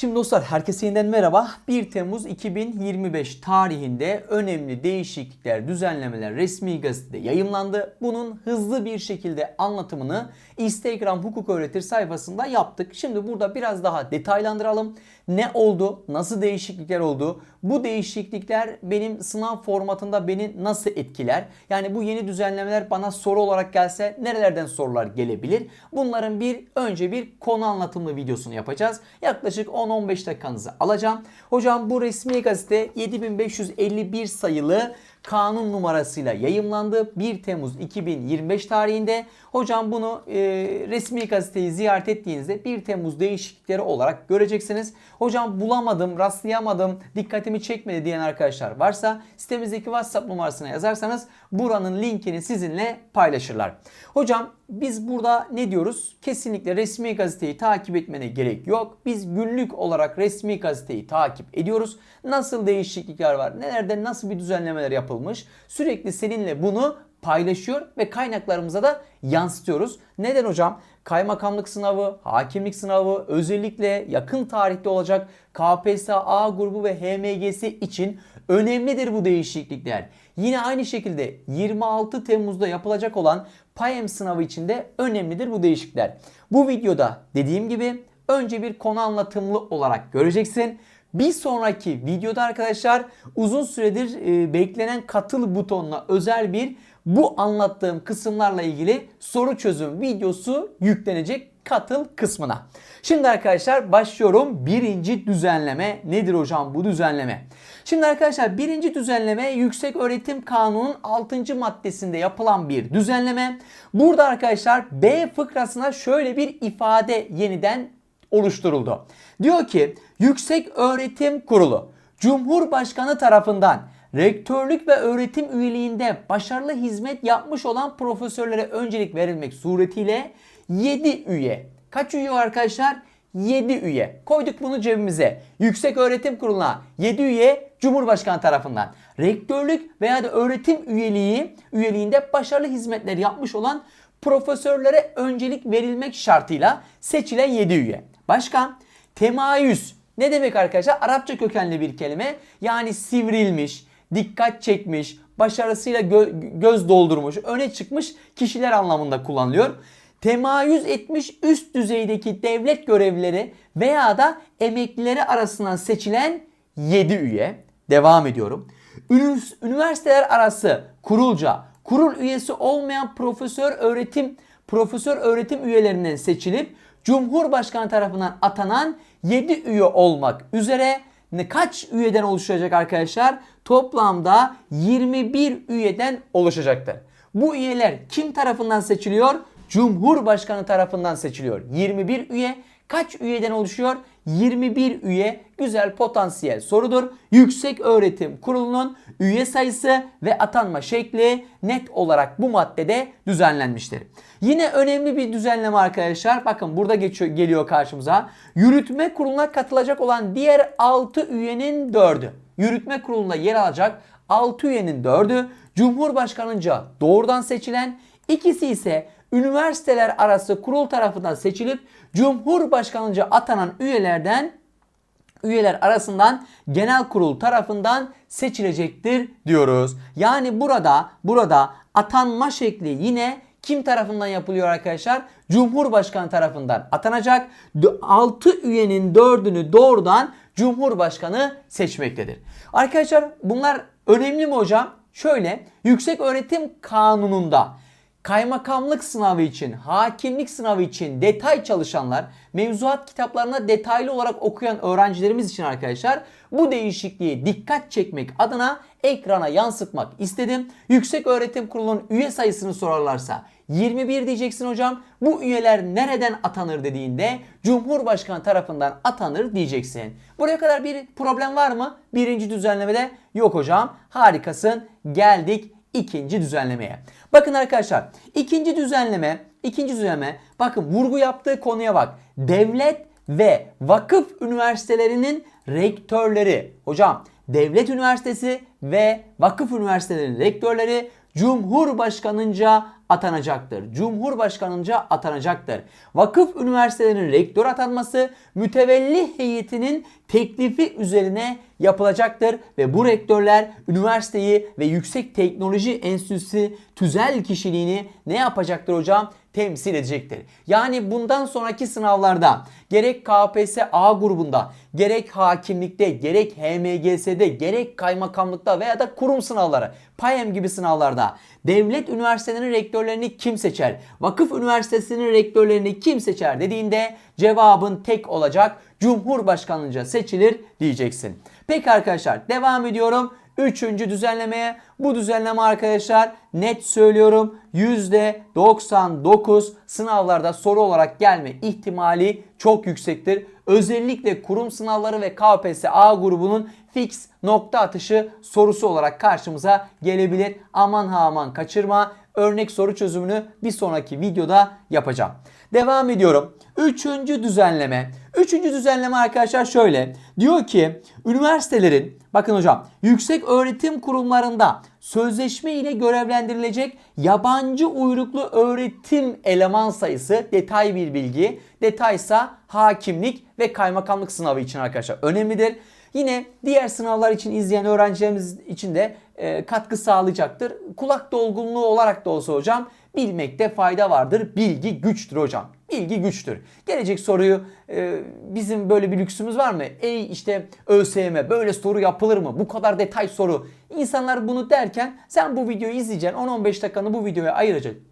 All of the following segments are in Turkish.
Şimdi dostlar herkese yeniden merhaba. 1 Temmuz 2025 tarihinde önemli değişiklikler, düzenlemeler resmi gazetede yayımlandı. Bunun hızlı bir şekilde anlatımını Instagram Hukuk Öğretir sayfasında yaptık. Şimdi burada biraz daha detaylandıralım. Ne oldu? Nasıl değişiklikler oldu? Bu değişiklikler benim sınav formatında beni nasıl etkiler? Yani bu yeni düzenlemeler bana soru olarak gelse nerelerden sorular gelebilir? Bunların bir önce bir konu anlatımlı videosunu yapacağız. Yaklaşık 10-15 dakikanızı alacağım. Hocam bu resmi gazete 7551 sayılı kanun numarasıyla yayımlandı. 1 Temmuz 2025 tarihinde. Hocam bunu e, resmi gazeteyi ziyaret ettiğinizde 1 Temmuz değişiklikleri olarak göreceksiniz. Hocam bulamadım, rastlayamadım, dikkatimi çekmedi diyen arkadaşlar varsa sitemizdeki WhatsApp numarasına yazarsanız buranın linkini sizinle paylaşırlar. Hocam biz burada ne diyoruz? Kesinlikle resmi gazeteyi takip etmene gerek yok. Biz günlük olarak resmi gazeteyi takip ediyoruz. Nasıl değişiklikler var? Nelerde nasıl bir düzenlemeler yapılmış? Sürekli seninle bunu paylaşıyor ve kaynaklarımıza da yansıtıyoruz. Neden hocam? Kaymakamlık sınavı, hakimlik sınavı, özellikle yakın tarihte olacak KPSS A grubu ve HMGS için önemlidir bu değişiklikler. Yine aynı şekilde 26 Temmuz'da yapılacak olan PAEM sınavı için de önemlidir bu değişiklikler. Bu videoda dediğim gibi önce bir konu anlatımlı olarak göreceksin. Bir sonraki videoda arkadaşlar uzun süredir e, beklenen katıl butonuna özel bir bu anlattığım kısımlarla ilgili soru çözüm videosu yüklenecek katıl kısmına. Şimdi arkadaşlar başlıyorum. Birinci düzenleme nedir hocam bu düzenleme? Şimdi arkadaşlar birinci düzenleme Yüksek Öğretim Kanunu'nun 6. maddesinde yapılan bir düzenleme. Burada arkadaşlar B fıkrasına şöyle bir ifade yeniden oluşturuldu. Diyor ki Yüksek Öğretim Kurulu Cumhurbaşkanı tarafından rektörlük ve öğretim üyeliğinde başarılı hizmet yapmış olan profesörlere öncelik verilmek suretiyle 7 üye. Kaç üye arkadaşlar? 7 üye. Koyduk bunu cebimize. Yüksek Öğretim Kurulu'na 7 üye Cumhurbaşkanı tarafından. Rektörlük veya da öğretim üyeliği üyeliğinde başarılı hizmetler yapmış olan profesörlere öncelik verilmek şartıyla seçilen 7 üye. Başka? Temayüz. Ne demek arkadaşlar? Arapça kökenli bir kelime. Yani sivrilmiş, dikkat çekmiş, başarısıyla gö- göz doldurmuş, öne çıkmış kişiler anlamında kullanılıyor. Temayüz etmiş üst düzeydeki devlet görevlileri veya da emeklileri arasından seçilen 7 üye. Devam ediyorum. Ünivers- Üniversiteler arası kurulca kurul üyesi olmayan profesör öğretim profesör öğretim üyelerinden seçilip Cumhurbaşkanı tarafından atanan 7 üye olmak üzere ne kaç üyeden oluşacak arkadaşlar? Toplamda 21 üyeden oluşacaktır. Bu üyeler kim tarafından seçiliyor? Cumhurbaşkanı tarafından seçiliyor. 21 üye kaç üyeden oluşuyor? 21 üye güzel potansiyel sorudur. Yüksek Öğretim Kurulu'nun üye sayısı ve atanma şekli net olarak bu maddede düzenlenmiştir. Yine önemli bir düzenleme arkadaşlar. Bakın burada geçiyor, geliyor karşımıza. Yürütme kuruluna katılacak olan diğer 6 üyenin 4'ü. Yürütme kurulunda yer alacak 6 üyenin 4'ü Cumhurbaşkanınca doğrudan seçilen, ikisi ise üniversiteler arası kurul tarafından seçilip Cumhurbaşkanınca atanan üyelerden üyeler arasından genel kurul tarafından seçilecektir diyoruz. Yani burada burada atanma şekli yine kim tarafından yapılıyor arkadaşlar? Cumhurbaşkanı tarafından atanacak. 6 üyenin 4'ünü doğrudan Cumhurbaşkanı seçmektedir. Arkadaşlar bunlar önemli mi hocam? Şöyle Yüksek Öğretim Kanunu'nda kaymakamlık sınavı için, hakimlik sınavı için detay çalışanlar, mevzuat kitaplarına detaylı olarak okuyan öğrencilerimiz için arkadaşlar bu değişikliğe dikkat çekmek adına ekrana yansıtmak istedim. Yüksek Öğretim Kurulu'nun üye sayısını sorarlarsa 21 diyeceksin hocam. Bu üyeler nereden atanır dediğinde Cumhurbaşkanı tarafından atanır diyeceksin. Buraya kadar bir problem var mı? Birinci düzenlemede yok hocam. Harikasın. Geldik ikinci düzenlemeye. Bakın arkadaşlar ikinci düzenleme ikinci düzenleme bakın vurgu yaptığı konuya bak. Devlet ve vakıf üniversitelerinin rektörleri. Hocam devlet üniversitesi ve vakıf üniversitelerinin rektörleri Cumhurbaşkanınca atanacaktır. Cumhurbaşkanınca atanacaktır. Vakıf üniversitelerinin rektör atanması mütevelli heyetinin teklifi üzerine yapılacaktır ve bu rektörler üniversiteyi ve Yüksek Teknoloji Enstitüsü tüzel kişiliğini ne yapacaktır hocam? temsil edecektir. Yani bundan sonraki sınavlarda gerek KPSS A grubunda, gerek hakimlikte, gerek HMGS'de, gerek kaymakamlıkta veya da kurum sınavları, PAYEM gibi sınavlarda devlet üniversitelerinin rektörlerini kim seçer? Vakıf üniversitesinin rektörlerini kim seçer dediğinde cevabın tek olacak. Cumhurbaşkanlığınca seçilir diyeceksin. Peki arkadaşlar devam ediyorum. Üçüncü düzenlemeye. Bu düzenleme arkadaşlar net söylüyorum %99 sınavlarda soru olarak gelme ihtimali çok yüksektir. Özellikle kurum sınavları ve KPSS A grubunun fix nokta atışı sorusu olarak karşımıza gelebilir. Aman ha aman kaçırma. Örnek soru çözümünü bir sonraki videoda yapacağım. Devam ediyorum. Üçüncü düzenleme. Üçüncü düzenleme arkadaşlar şöyle. Diyor ki üniversitelerin bakın hocam yüksek öğretim kurumlarında sözleşme ile görevlendirilecek yabancı uyruklu öğretim eleman sayısı detay bir bilgi. Detaysa hakimlik ve kaymakamlık sınavı için arkadaşlar önemlidir. Yine diğer sınavlar için izleyen öğrencilerimiz için de e, katkı sağlayacaktır. Kulak dolgunluğu olarak da olsa hocam bilmekte fayda vardır. Bilgi güçtür hocam. Bilgi güçtür. Gelecek soruyu e, bizim böyle bir lüksümüz var mı? Ey işte ÖSYM böyle soru yapılır mı? Bu kadar detay soru. İnsanlar bunu derken sen bu videoyu izleyeceksin. 10-15 dakikanı bu videoya ayıracaksın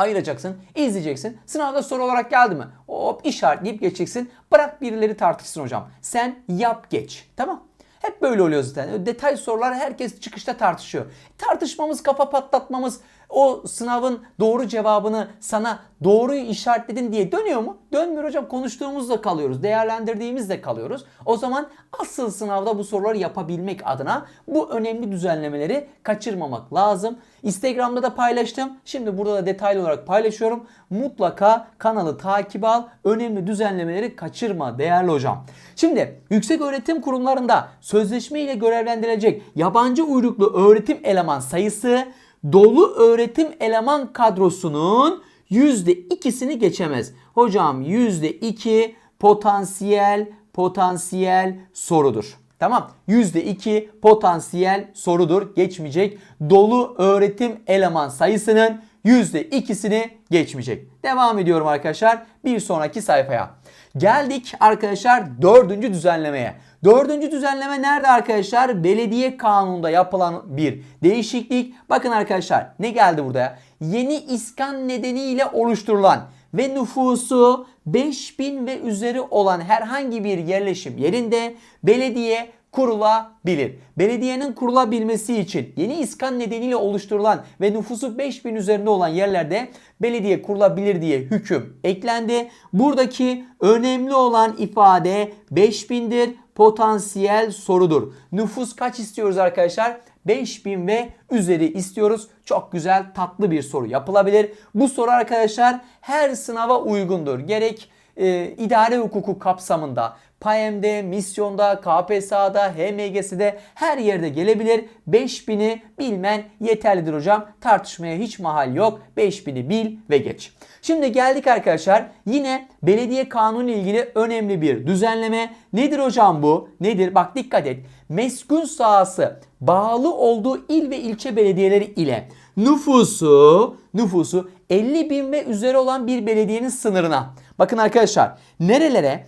ayıracaksın, izleyeceksin. Sınavda soru olarak geldi mi? Hop işaretleyip geçeceksin. Bırak birileri tartışsın hocam. Sen yap geç. Tamam? Hep böyle oluyor zaten. Detay sorular herkes çıkışta tartışıyor. Tartışmamız, kafa patlatmamız, o sınavın doğru cevabını sana doğruyu işaretledin diye dönüyor mu? Dönmüyor hocam. Konuştuğumuzda kalıyoruz. Değerlendirdiğimizde kalıyoruz. O zaman asıl sınavda bu soruları yapabilmek adına bu önemli düzenlemeleri kaçırmamak lazım. Instagram'da da paylaştım. Şimdi burada da detaylı olarak paylaşıyorum. Mutlaka kanalı takip al. Önemli düzenlemeleri kaçırma değerli hocam. Şimdi yüksek öğretim kurumlarında sözleşme ile görevlendirilecek yabancı uyruklu öğretim eleman sayısı dolu öğretim eleman kadrosunun %2'sini geçemez. Hocam %2 potansiyel potansiyel sorudur. Tamam. %2 potansiyel sorudur. Geçmeyecek. Dolu öğretim eleman sayısının %2'sini geçmeyecek. Devam ediyorum arkadaşlar. Bir sonraki sayfaya. Geldik arkadaşlar dördüncü düzenlemeye. Dördüncü düzenleme nerede arkadaşlar? Belediye kanununda yapılan bir değişiklik. Bakın arkadaşlar ne geldi burada? Yeni iskan nedeniyle oluşturulan ve nüfusu 5000 ve üzeri olan herhangi bir yerleşim yerinde belediye kurulabilir. Belediyenin kurulabilmesi için yeni iskan nedeniyle oluşturulan ve nüfusu 5000 üzerinde olan yerlerde belediye kurulabilir diye hüküm eklendi. Buradaki önemli olan ifade 5000'dir potansiyel sorudur. Nüfus kaç istiyoruz arkadaşlar? 5000 ve üzeri istiyoruz. Çok güzel tatlı bir soru yapılabilir. Bu soru arkadaşlar her sınava uygundur. Gerek e, idare hukuku kapsamında PAEM'de, misyonda, KPSA'da, HMGS'de her yerde gelebilir. 5000'i bilmen yeterlidir hocam. Tartışmaya hiç mahal yok. 5000'i bil ve geç. Şimdi geldik arkadaşlar yine belediye kanunu ilgili önemli bir düzenleme. Nedir hocam bu? Nedir? Bak dikkat et. Meskun sahası bağlı olduğu il ve ilçe belediyeleri ile nüfusu nüfusu 50 bin ve üzeri olan bir belediyenin sınırına. Bakın arkadaşlar nerelere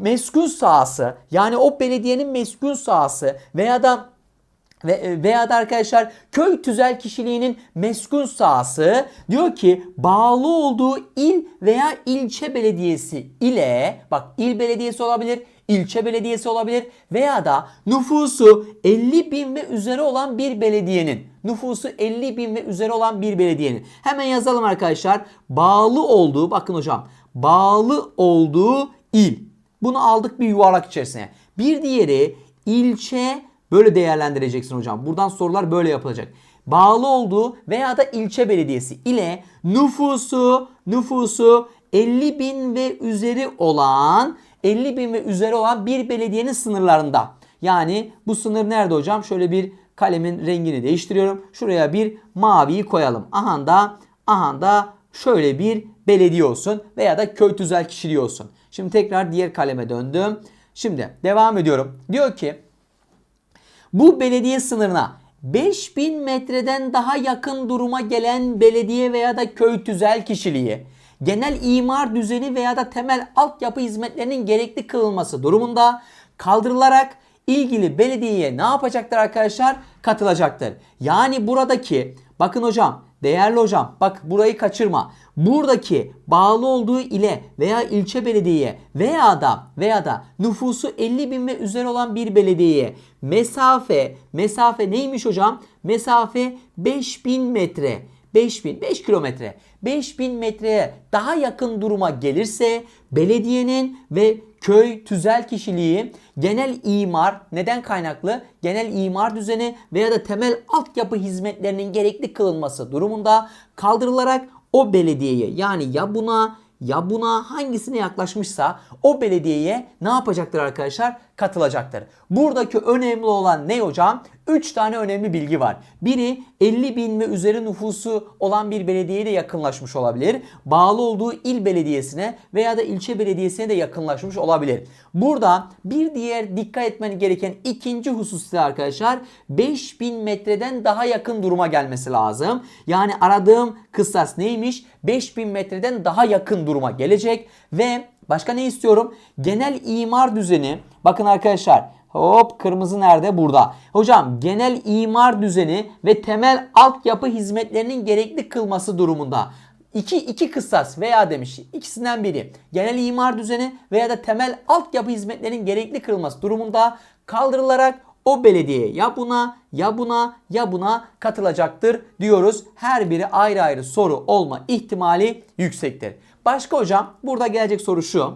meskun sahası yani o belediyenin meskun sahası veya da ve e, veya da arkadaşlar köy tüzel kişiliğinin meskun sahası diyor ki bağlı olduğu il veya ilçe belediyesi ile bak il belediyesi olabilir, ilçe belediyesi olabilir veya da nüfusu 50 bin ve üzeri olan bir belediyenin nüfusu 50 bin ve üzeri olan bir belediyenin hemen yazalım arkadaşlar bağlı olduğu bakın hocam bağlı olduğu il bunu aldık bir yuvarlak içerisine bir diğeri ilçe Böyle değerlendireceksin hocam. Buradan sorular böyle yapılacak. Bağlı olduğu veya da ilçe belediyesi ile nüfusu nüfusu 50 bin ve üzeri olan 50 bin ve üzeri olan bir belediyenin sınırlarında. Yani bu sınır nerede hocam? Şöyle bir kalemin rengini değiştiriyorum. Şuraya bir maviyi koyalım. Aha da aha da şöyle bir belediye olsun veya da köy tüzel kişiliği olsun. Şimdi tekrar diğer kaleme döndüm. Şimdi devam ediyorum. Diyor ki bu belediye sınırına 5000 metreden daha yakın duruma gelen belediye veya da köy tüzel kişiliği genel imar düzeni veya da temel altyapı hizmetlerinin gerekli kılınması durumunda kaldırılarak ilgili belediyeye ne yapacaktır arkadaşlar? Katılacaktır. Yani buradaki bakın hocam değerli hocam bak burayı kaçırma. Buradaki bağlı olduğu ile veya ilçe belediyeye veya da veya da nüfusu 50 bin ve üzeri olan bir belediyeye mesafe mesafe neymiş hocam? Mesafe 5000 metre. 5000 5 kilometre 5000 metreye daha yakın duruma gelirse belediyenin ve köy tüzel kişiliği genel imar neden kaynaklı genel imar düzeni veya da temel altyapı hizmetlerinin gerekli kılınması durumunda kaldırılarak o belediyeye yani ya buna ya buna hangisine yaklaşmışsa o belediyeye ne yapacaktır arkadaşlar? Katılacaktır. Buradaki önemli olan ne hocam? 3 tane önemli bilgi var. Biri 50 bin ve üzeri nüfusu olan bir belediyeye de yakınlaşmış olabilir. Bağlı olduğu il belediyesine veya da ilçe belediyesine de yakınlaşmış olabilir. Burada bir diğer dikkat etmen gereken ikinci husus ise arkadaşlar 5000 metreden daha yakın duruma gelmesi lazım. Yani aradığım kıssas neymiş? 5000 metreden daha yakın duruma gelecek ve başka ne istiyorum? Genel imar düzeni. Bakın arkadaşlar Hop kırmızı nerede? Burada. Hocam genel imar düzeni ve temel altyapı hizmetlerinin gerekli kılması durumunda. İki, iki kıssas veya demiş ikisinden biri genel imar düzeni veya da temel altyapı hizmetlerinin gerekli kılması durumunda kaldırılarak o belediye ya buna ya buna ya buna katılacaktır diyoruz. Her biri ayrı ayrı soru olma ihtimali yüksektir. Başka hocam burada gelecek soru şu.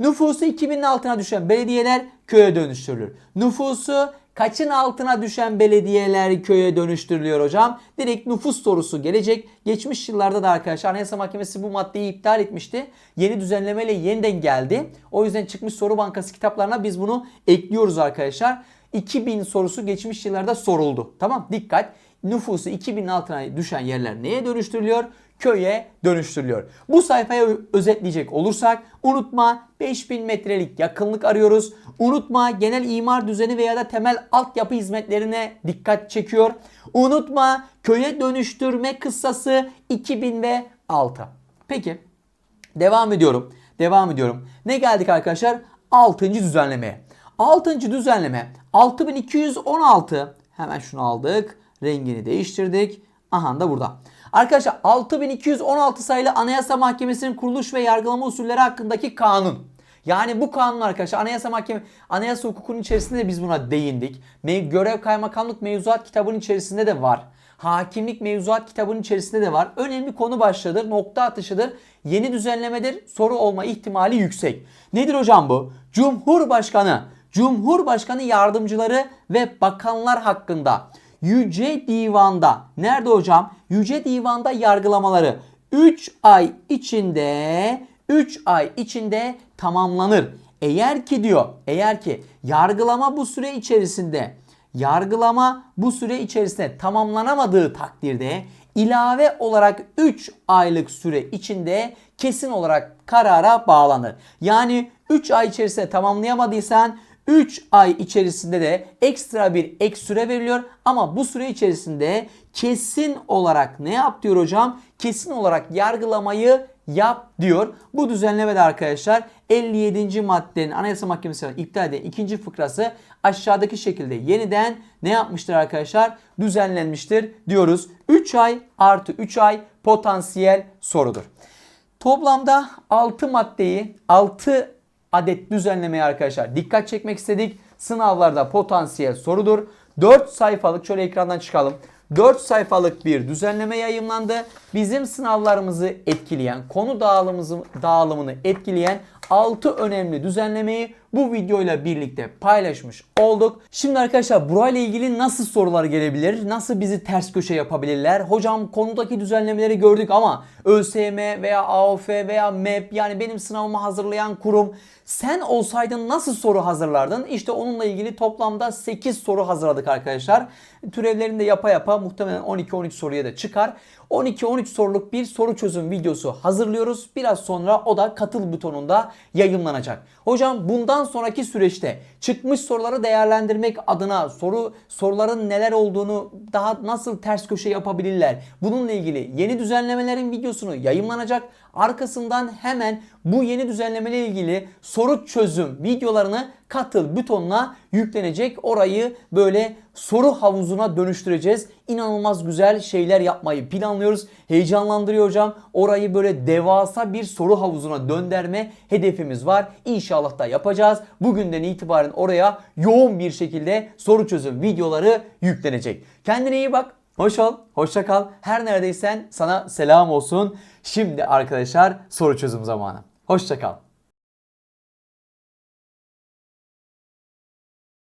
Nüfusu 2000'in altına düşen belediyeler köye dönüştürülür. Nüfusu kaçın altına düşen belediyeler köye dönüştürülüyor hocam? Direkt nüfus sorusu gelecek. Geçmiş yıllarda da arkadaşlar Anayasa Mahkemesi bu maddeyi iptal etmişti. Yeni düzenlemeyle yeniden geldi. O yüzden çıkmış soru bankası kitaplarına biz bunu ekliyoruz arkadaşlar. 2000 sorusu geçmiş yıllarda soruldu. Tamam dikkat. Nüfusu 2000'in altına düşen yerler neye dönüştürülüyor? köye dönüştürülüyor. Bu sayfaya özetleyecek olursak unutma 5000 metrelik yakınlık arıyoruz. Unutma genel imar düzeni veya da temel altyapı hizmetlerine dikkat çekiyor. Unutma köye dönüştürme kıssası 2006. Peki devam ediyorum. Devam ediyorum. Ne geldik arkadaşlar? 6. düzenlemeye. 6. düzenleme 6216 hemen şunu aldık. Rengini değiştirdik. Aha da burada. Arkadaşlar 6216 sayılı Anayasa Mahkemesi'nin kuruluş ve yargılama usulleri hakkındaki kanun. Yani bu kanun arkadaşlar Anayasa Mahkeme Anayasa hukukunun içerisinde de biz buna değindik. Görev kaymakamlık mevzuat kitabının içerisinde de var. Hakimlik mevzuat kitabının içerisinde de var. Önemli konu başlığıdır, nokta atışıdır. Yeni düzenlemedir, soru olma ihtimali yüksek. Nedir hocam bu? Cumhurbaşkanı, Cumhurbaşkanı yardımcıları ve bakanlar hakkında Yüce Divan'da nerede hocam? Yüce Divan'da yargılamaları 3 ay içinde 3 ay içinde tamamlanır. Eğer ki diyor, eğer ki yargılama bu süre içerisinde yargılama bu süre içerisinde tamamlanamadığı takdirde ilave olarak 3 aylık süre içinde kesin olarak karara bağlanır. Yani 3 ay içerisinde tamamlayamadıysan 3 ay içerisinde de ekstra bir ek süre veriliyor ama bu süre içerisinde kesin olarak ne yap diyor hocam? Kesin olarak yargılamayı yap diyor. Bu düzenlemede arkadaşlar 57. maddenin Anayasa Mahkemesi iptal eden ikinci fıkrası aşağıdaki şekilde yeniden ne yapmıştır arkadaşlar? Düzenlenmiştir diyoruz. 3 ay artı 3 ay potansiyel sorudur. Toplamda 6 maddeyi 6 adet düzenlemeye arkadaşlar dikkat çekmek istedik. Sınavlarda potansiyel sorudur. 4 sayfalık şöyle ekrandan çıkalım. 4 sayfalık bir düzenleme yayımlandı. Bizim sınavlarımızı etkileyen, konu dağılımımızı, dağılımını etkileyen 6 önemli düzenlemeyi bu videoyla birlikte paylaşmış olduk. Şimdi arkadaşlar burayla ilgili nasıl sorular gelebilir? Nasıl bizi ters köşe yapabilirler? Hocam konudaki düzenlemeleri gördük ama ÖSYM veya AOF veya MEP yani benim sınavımı hazırlayan kurum sen olsaydın nasıl soru hazırlardın? İşte onunla ilgili toplamda 8 soru hazırladık arkadaşlar. Türevlerini de yapa yapa muhtemelen 12-13 soruya da çıkar. 12-13 soruluk bir soru çözüm videosu hazırlıyoruz. Biraz sonra o da katıl butonunda yayınlanacak. Hocam bundan sonraki süreçte çıkmış soruları değerlendirmek adına soru soruların neler olduğunu daha nasıl ters köşe yapabilirler? Bununla ilgili yeni düzenlemelerin videosunu yayınlanacak. Arkasından hemen bu yeni düzenlemeyle ilgili soru çözüm videolarını katıl butonuna yüklenecek. Orayı böyle soru havuzuna dönüştüreceğiz. İnanılmaz güzel şeyler yapmayı planlıyoruz. Heyecanlandırıyor hocam. Orayı böyle devasa bir soru havuzuna döndürme hedefimiz var. İnşallah da yapacağız. Bugünden itibaren oraya yoğun bir şekilde soru çözüm videoları yüklenecek. Kendine iyi bak. Hoş ol, hoşça kal. Her neredeysen sana selam olsun. Şimdi arkadaşlar soru çözüm zamanı. Hoşça kal.